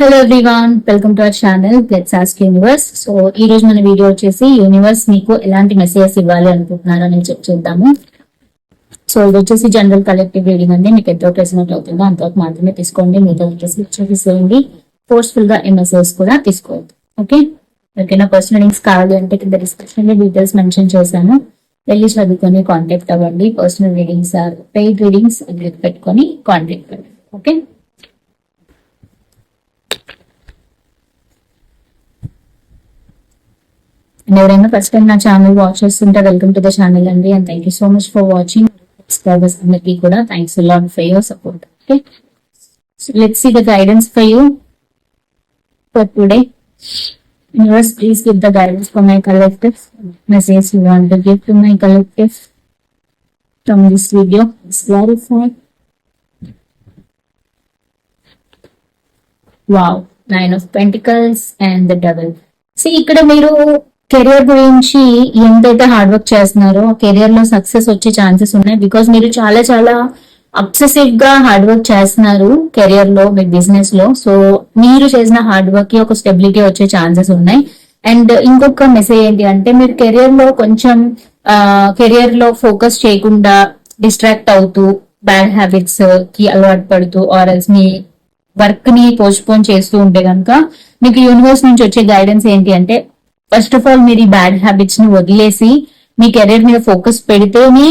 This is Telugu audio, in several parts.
Hello everyone welcome to our channel let's ask universe so ఈ రోజు మన వీడియో వచ్చేసి యూనివర్స్ మీకు ఎలాంటి మెసేజెస్ ఇవ్వాలి అనుకుంటున్నారు అని చెప్ చేద్దాము. సో ఇది వచ్చేసి జనరల్ కలెక్టివ్ రీడింగ్ అండి. మీకు ఎంతో ప్రెసిడెంట్ అవుతుందో అంతవరకు మాత్రమే తీసుకోండి. మీతో వచ్చేసి చేసేయండి ఫోర్స్ఫుల్గా ఈ మెసేజ్ కూడా తీసుకోవద్దు. ఓకే ఎవరికైనా పర్సనల్ లింక్స్ కావాలి అంటే కింద డిస్క్రిప్షన్ డీటెయిల్స్ మెన్షన్ చేశాను. వెళ్ళి చదువుకొని కాంటాక్ట్ అవ్వండి. Personal readings or paid readings పెట్టుకొని కాంటాక్ట్ అవ్వండి. ఓకే అండ్ ఎవరైనా ఫస్ట్ టైం నా ఛానల్ వాచ్ చేస్తుంటే వెల్కమ్ టు ద ఛానల్ అండి. And thank you so much for watching subscribers అందరికీ కూడా thanks lot for your support okay let's see the guidance for you for today universe please give the guidance for my collective message you want to give to my collective from this video Please clarify. Wow nine of pentacles and the double so ఇక్కడ మీరు కెరియర్ గురించి ఎంతైతే హార్డ్ వర్క్ చేస్తున్నారో కెరియర్లో సక్సెస్ వచ్చే ఛాన్సెస్ ఉన్నాయి. బికాస్ మీరు చాలా చాలా అబ్సెసివ్గా హార్డ్ వర్క్ చేస్తున్నారు కెరియర్లో మీ బిజినెస్లో సో మీరు చేసిన హార్డ్ వర్క్కి ఒక స్టెబిలిటీ వచ్చే ఛాన్సెస్ ఉన్నాయి. అండ్ ఇంకొక మెసేజ్ ఏంటి అంటే మీరు కెరియర్లో కొంచెం కెరియర్లో ఫోకస్ చేయకుండా డిస్ట్రాక్ట్ అవుతూ బ్యాడ్ హ్యాబిట్స్కి అలవాటు పడుతూ ఆర్ ఎల్స్ మీ వర్క్ని పోస్ట్పోన్ చేస్తూ ఉంటే కనుక మీకు యూనివర్స్ నుంచి వచ్చే గైడెన్స్ ఏంటి అంటే ఫస్ట్ ఆఫ్ ఆల్ మీరు ఈ బ్యాడ్ హ్యాబిట్స్ని వదిలేసి మీ కెరీర్ మీద ఫోకస్ పెడితేనే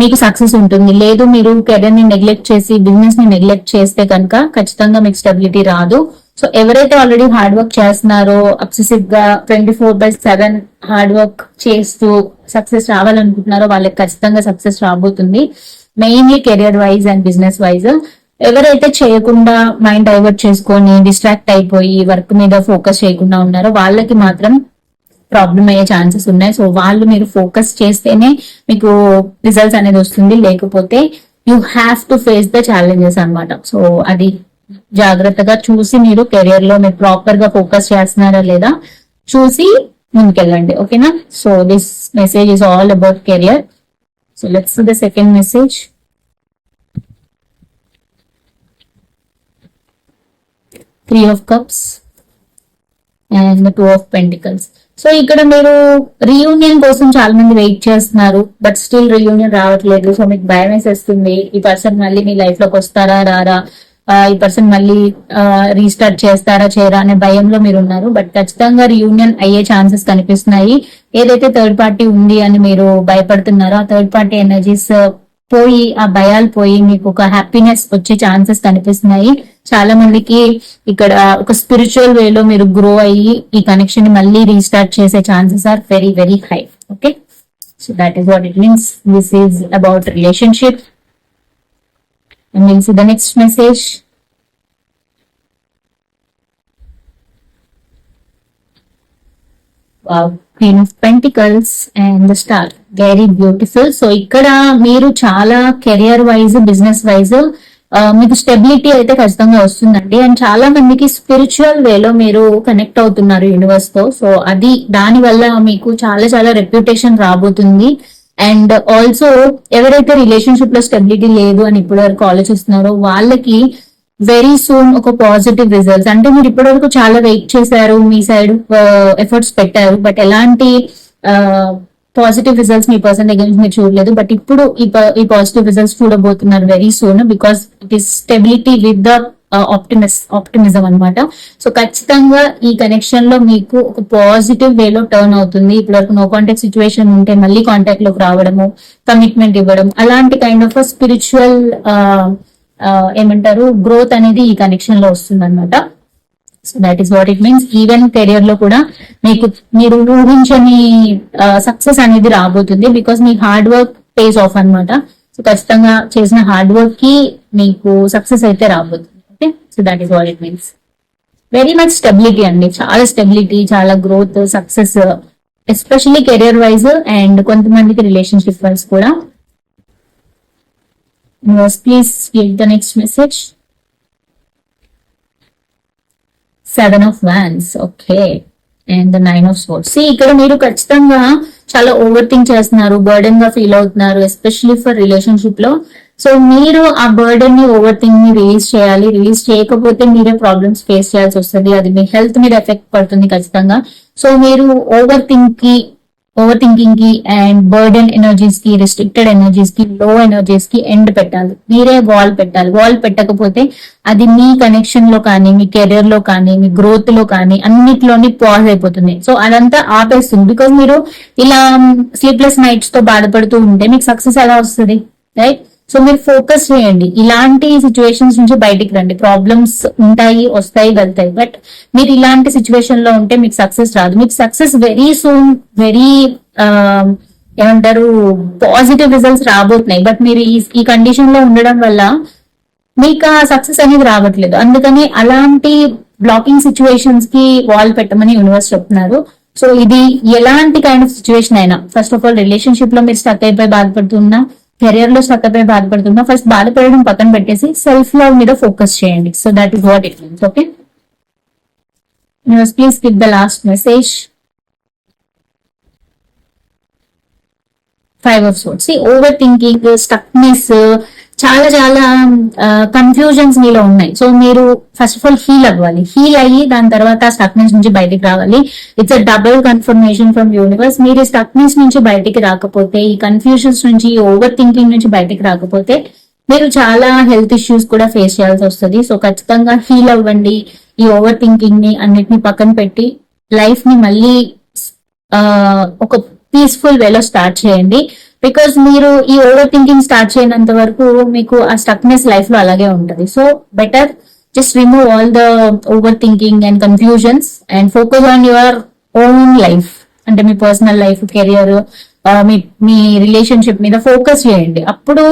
మీకు సక్సెస్ ఉంటుంది. లేదు మీరు కెరీర్ని నెగ్లెక్ట్ చేసి బిజినెస్ని నెగ్లెక్ట్ చేస్తే కనుక ఖచ్చితంగా మీకు స్టెబిలిటీ రాదు. సో ఎవరైతే ఆల్రెడీ హార్డ్ వర్క్ చేస్తున్నారో అబ్సెసివ్గా twenty four by seven hard work చేస్తూ సక్సెస్ రావాలనుకుంటున్నారో వాళ్ళకి ఖచ్చితంగా సక్సెస్ రాబోతుంది. Mainly career wise and business wise ఎవరైతే చేయకుండా మైండ్ డైవర్ట్ చేసుకొని డిస్ట్రాక్ట్ అయిపోయి వర్క్ మీద ఫోకస్ చేయకుండా ఉన్నారో వాళ్ళకి మాత్రం ప్రాబ్లం అయ్యే ఛాన్సెస్ ఉన్నాయి. సో వాళ్ళు మీరు ఫోకస్ చేస్తేనే మీకు రిజల్ట్స్ అనేది వస్తుంది. లేకపోతే you have to face the challenges అన్నమాట. సో అది జాగ్రత్తగా చూసి మీరు కెరియర్లో మీరు ప్రాపర్గా ఫోకస్ చేస్తున్నారా లేదా చూసి ముందుకెళ్ళండి. ఓకేనా so this message is all about career so let's the second message three of cups and two of pentacles so ఇక్కడ మీరు రీయూనియన్ కోసం చాలా మంది వెయిట్ చేస్తున్నారు బట్ స్టిల్ రీయూనియన్ రావట్లేదు. సో మీకు భయం వేసేస్తుంది. ఈ పర్సన్ మళ్ళీ మీ లైఫ్లోకి వస్తారా రారా? ఈ పర్సన్ మళ్ళీ రీస్టార్ట్ చేస్తారా చేయరా అనే భయంలో మీరు ఉన్నారు. బట్ ఖచ్చితంగా రీయూనియన్ అయ్యే ఛాన్సెస్ కనిపిస్తున్నాయి. ఏదైతే థర్డ్ పార్టీ ఉంది అని మీరు భయపడుతున్నారో ఆ థర్డ్ పార్టీ ఎనర్జీస్ పోయి ఆ భయాలు పోయి మీకు ఒక హ్యాపీనెస్ వచ్చే ఛాన్సెస్ కనిపిస్తున్నాయి. చాలా మందికి ఇక్కడ ఒక స్పిరిచువల్ వేలో మీరు గ్రో అయ్యి ఈ కనెక్షన్ని మళ్ళీ రీస్టార్ట్ చేసే chances are very very high okay so that is what it means this is about relationship and the next message queen of pentacles and the star very beautiful so ఇక్కడ మీరు చాలా కెరియర్ వైజ్ బిజినెస్ వైజ్ మీకు స్టెబిలిటీ అయితే ఖచ్చితంగా వస్తుందండి. అండ్ చాలా మందికి స్పిరిచువల్ వేలో మీరు కనెక్ట్ అవుతున్నారు యూనివర్స్తో. సో అది దాని వల్ల మీకు చాలా చాలా రెప్యుటేషన్ రాబోతుంది. అండ్ ఆల్సో ఎవరైతే రిలేషన్షిప్లో స్టెబిలిటీ లేదు అని ఇప్పటి వరకు ఆలోచిస్తున్నారో వాళ్ళకి వెరీ సూన్ ఒక పాజిటివ్ రిజల్ట్స్ అంటే మీరు ఇప్పటివరకు చాలా వెయిట్ చేశారు మీ సైడ్ ఎఫర్ట్స్ పెట్టారు. బట్ ఎలాంటి పాజిటివ్ రిజల్ట్స్ మీ పర్సన్ దగ్గర నుంచి మీరు చూడలేదు బట్ ఇప్పుడు ఈ పాజిటివ్ రిజల్ట్స్ చూడబోతున్నారు very soon because it is stability with the optimist optimism అన్నమాట. సో ఖచ్చితంగా ఈ కనెక్షన్లో మీకు ఒక పాజిటివ్ వేలో టర్న్ అవుతుంది. ఇప్పుడు వరకు నో కాంటాక్ట్ సిచ్యువేషన్ ఉంటే మళ్ళీ కాంటాక్ట్లోకి రావడము కమిట్మెంట్ ఇవ్వడం అలాంటి కైండ్ ఆఫ్ స్పిరిచువల్ ఏమంటారు గ్రోత్ అనేది ఈ కనెక్షన్లో వస్తుంది అనమాట so that is what it means even కెరియర్లో కూడా మీకు మీరు ఊహించని సక్సెస్ అనేది రాబోతుంది బికాస్ మీ హార్డ్ వర్క్ పేస్ ఆఫ్ అన్నమాట. సో ఖచ్చితంగా చేసిన హార్డ్ వర్క్కి మీకు సక్సెస్ అయితే రాబోతుంది. Okay so that is what it means very much stability అండి. చాలా స్టెబిలిటీ చాలా growth success especially career wise and కొంతమందికి రిలేషన్షిప్ వైజ్ కూడా. Please give the next message seven of wands okay and the nine of swords ఇక్కడ మీరు ఖచ్చితంగా చాలా ఓవర్ థింక్ చేస్తున్నారు బర్డెన్గా ఫీల్ అవుతున్నారు ఎస్పెషల్లీ ఫర్ రిలేషన్షిప్లో. సో మీరు ఆ బర్డెన్ని ఓవర్ థింక్ని రిలీజ్ చేయాలి. రిలీజ్ చేయకపోతే మీరే ప్రాబ్లమ్స్ ఫేస్ చేయాల్సి వస్తుంది. అది మీ హెల్త్ మీద ఎఫెక్ట్ పడుతుంది ఖచ్చితంగా. సో మీరు ఓవర్ థింక్కి ఓవర్ థింకింగ్కి అండ్ బర్డెన్ ఎనర్జీస్కి రిస్ట్రిక్టెడ్ ఎనర్జీస్కి లో ఎనర్జీస్కి ఎండ్ పెట్టాలి. మీరే వాల్ పెట్టాలి. వాల్ పెట్టకపోతే అది మీ కనెక్షన్లో కానీ మీ కెరీర్లో కానీ మీ గ్రోత్లో కానీ అన్నిట్లోని పాజ్ అయిపోతుంది. సో అదంతా ఆపేస్తుంది. బికాస్ మీరు ఇలా స్లీప్లెస్ నైట్స్తో బాధపడుతూ ఉంటే మీకు సక్సెస్ ఎలా వస్తుంది? రైట్ సో మీరు ఫోకస్ చేయండి. ఇలాంటి సిచ్యువేషన్స్ నుంచి బయటికి రండి. ప్రాబ్లమ్స్ ఉంటాయి వస్తాయి వెళ్తాయి. బట్ మీరు ఇలాంటి సిచ్యువేషన్లో ఉంటే మీకు సక్సెస్ రాదు. మీకు సక్సెస్ వెరీ సూన్ వెరీ ఏమంటారు పాజిటివ్ రిజల్ట్స్ రాబోతున్నాయి. బట్ మీరు ఈ ఈ కండిషన్లో ఉండడం వల్ల మీకు ఆ సక్సెస్ అనేది రావట్లేదు. అందుకని అలాంటి బ్లాకింగ్ సిచ్యువేషన్స్కి వాల్ పెట్టమని యూనివర్స్ చెప్తున్నారు. సో ఇది ఎలాంటి కైండ్ ఆఫ్ సిచ్యువేషన్ అయినా ఫస్ట్ ఆఫ్ ఆల్ రిలేషన్షిప్లో మీరు స్టక్ అయిపోయి బాధపడుతున్నా కెరియర్లో స్టక్ బాధపడుతున్నా ఫస్ట్ బాధపడడం పక్కన పెట్టేసి సెల్ఫ్ లవ్ మీద ఫోకస్ చేయండి. So that is what it means okay please give the last message five of swords over thinking stuckness చాలా చాలా కన్ఫ్యూజన్స్ మీలో ఉన్నాయి. సో మీరు ఫస్ట్ ఆఫ్ ఆల్ హీల్ అవ్వాలి. హీల్ అయ్యి దాని తర్వాత స్టక్నెస్ నుంచి బయటికి రావాలి. It's a double confirmation from universe మీరు స్టక్నెస్ నుంచి బయటికి రాకపోతే ఈ కన్ఫ్యూజన్స్ నుంచి ఓవర్ థింకింగ్ నుంచి బయటికి రాకపోతే మీరు చాలా హెల్త్ ఇష్యూస్ కూడా ఫేస్ చేయాల్సి వస్తుంది. సో ఖచ్చితంగా హీల్ అవ్వండి. ఈ ఓవర్ థింకింగ్ని అన్నిటిని పక్కన పెట్టి లైఫ్ని మళ్ళీ ఒక పీస్ఫుల్ వేలో స్టార్ట్ చేయండి. బికాస్ మీరు ఈ ఓవర్ థింకింగ్ స్టార్ట్ చేయనంత వరకు మీకు ఆ స్టక్నెస్ లైఫ్లో అలాగే ఉంటుంది. So better just remove all the over thinking and confusions and focus on your own life అంటే మీ పర్సనల్ లైఫ్ కెరియర్ మీ మీ రిలేషన్షిప్ మీద ఫోకస్ చేయండి. అప్పుడు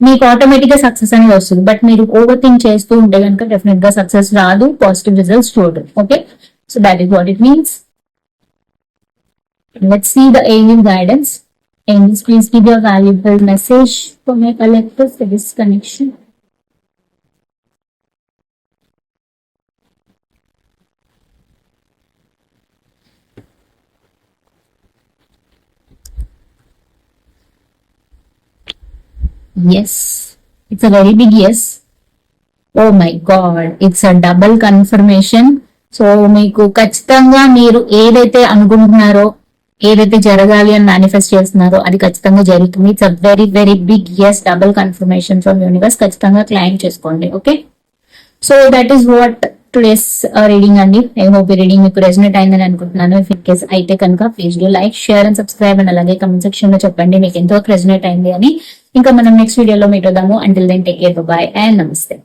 మీకు ఆటోమేటిక్గా సక్సెస్ అనేది వస్తుంది. బట్ మీరు ఓవర్ థింక్ చేస్తూ ఉంటే కనుక డెఫినెట్గా సక్సెస్ రాదు పాజిటివ్ రిజల్ట్స్ చూడరు. Okay so that is what it means let see the aim guidance Angels, please give your valuable message for my collectors for this connection. Yes, it's a very big yes. Oh my God it's a double confirmation so మీకు ఖచ్చితంగా మీరు ఏదైతే అనుకుంటున్నారో ఏదైతే జరగాలి అని మేనిఫెస్ట్ చేస్తున్నారో అది ఖచ్చితంగా జరుగుతుంది. It's a very very big yes double confirmation from universe ఖచ్చితంగా క్లైమ్ చేసుకోండి okay so that is what today's reading అండి. ఐ హోప్ ఈ రీడింగ్ మీకు రెజినేట్ అయిందని అనుకుంటున్నాను. ఇఫ్ ఇన్ కేస్ అయితే కనుక please do like share and subscribe and అలాగే కమెంట్ సెక్షన్లో చెప్పండి మీకు ఎంతో రెజినేట్ అయింది అని. ఇంకా మనం నెక్స్ట్ వీడియోలో మీట్ అవుదాము. Until then take care bye and నమస్తే